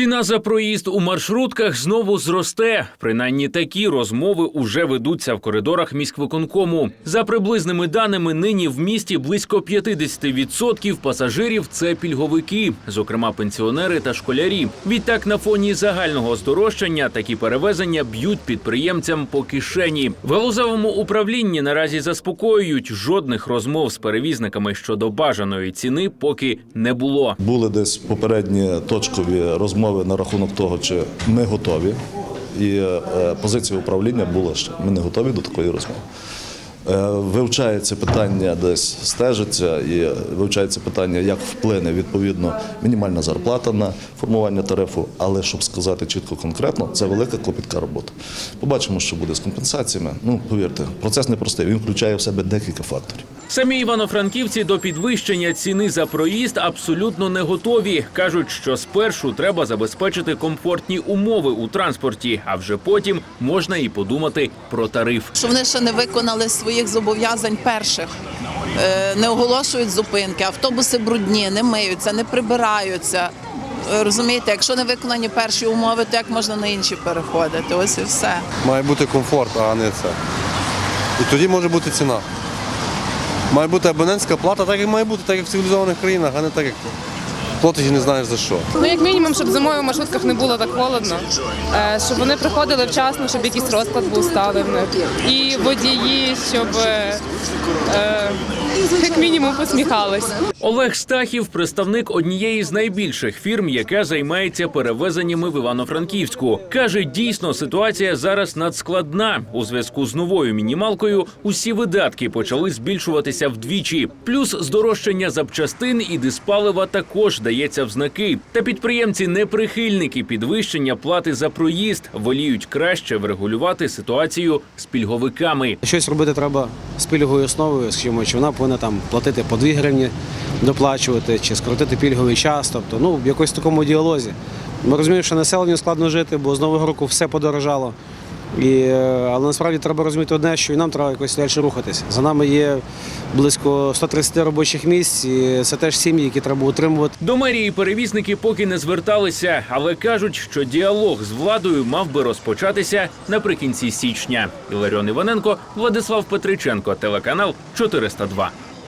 Ціна за проїзд у маршрутках знову зросте. Принаймні такі розмови уже ведуться в коридорах міськвиконкому. За приблизними даними, нині в місті близько 50% пасажирів це пільговики, зокрема пенсіонери та школярі. Відтак, на фоні загального здорожчання такі перевезення б'ють підприємцям по кишені. В галузевому управлінні наразі заспокоюють жодних розмов з перевізниками щодо бажаної ціни, поки не було. Були десь попередні точкові розмови на рахунок того, чи ми готові. І е, позиція управління була, що ми не готові до такої розмови. Е, Вивчається питання, десь стежиться, і вивчається питання, як вплине відповідно мінімальна зарплата на формування тарифу. Але щоб сказати чітко конкретно, це велика клопітка робота. Побачимо, що буде з компенсаціями. Ну повірте, процес непростий. Він включає в себе декілька факторів. Самі івано-франківці до підвищення ціни за проїзд абсолютно не готові. кажуть, що спершу треба забезпечити комфортні умови у транспорті, а вже потім можна і подумати про тариф. що вони ще не виконали своїх зобов'язань перших. Е, Не оголошують зупинки, автобуси брудні, не миються, не прибираються. Розумієте, якщо не виконані перші умови, то як можна на інші переходити? Ось і все. Має бути комфорт, а не це. І тоді може бути ціна. Має бути абонентська плата, так як має бути, так як в цивілізованих країнах, а не так, як платиш і не знаєш за що. Ну, як мінімум, щоб зимою в маршрутках не було так холодно, е, щоб вони приходили вчасно, щоб якийсь розклад був ставлений. І водії, щоб е, як мінімум посміхались. Олег Стахів, представник однієї з найбільших фірм, яка займається перевезеннями в Івано-Франківську, каже: дійсно ситуація зараз надскладна. У зв'язку з новою мінімалкою усі видатки почали збільшуватися вдвічі. Плюс здорожчання запчастин і диспалива також дається в знаки. Та підприємці не прихильники підвищення плати за проїзд, воліють краще врегулювати ситуацію з пільговиками. Щось робити треба з пільговою основою, скажімо, чи вона повинна там платити по 2 гривні, доплачувати, чи скоротити пільговий час. Тобто, ну, в якось такому діалозі. Ми розуміємо, що населенню складно жити, бо з нового року все подорожало. І, е, але насправді треба розуміти одне, що і нам треба якось далі рухатися. За нами є близько 130 робочих місць, і це теж сім'ї, які треба утримувати. До мерії перевізники поки не зверталися, але кажуть, що діалог з владою мав би розпочатися наприкінці січня. Іларіон Іваненко, Владислав Петриченко, телеканал 402.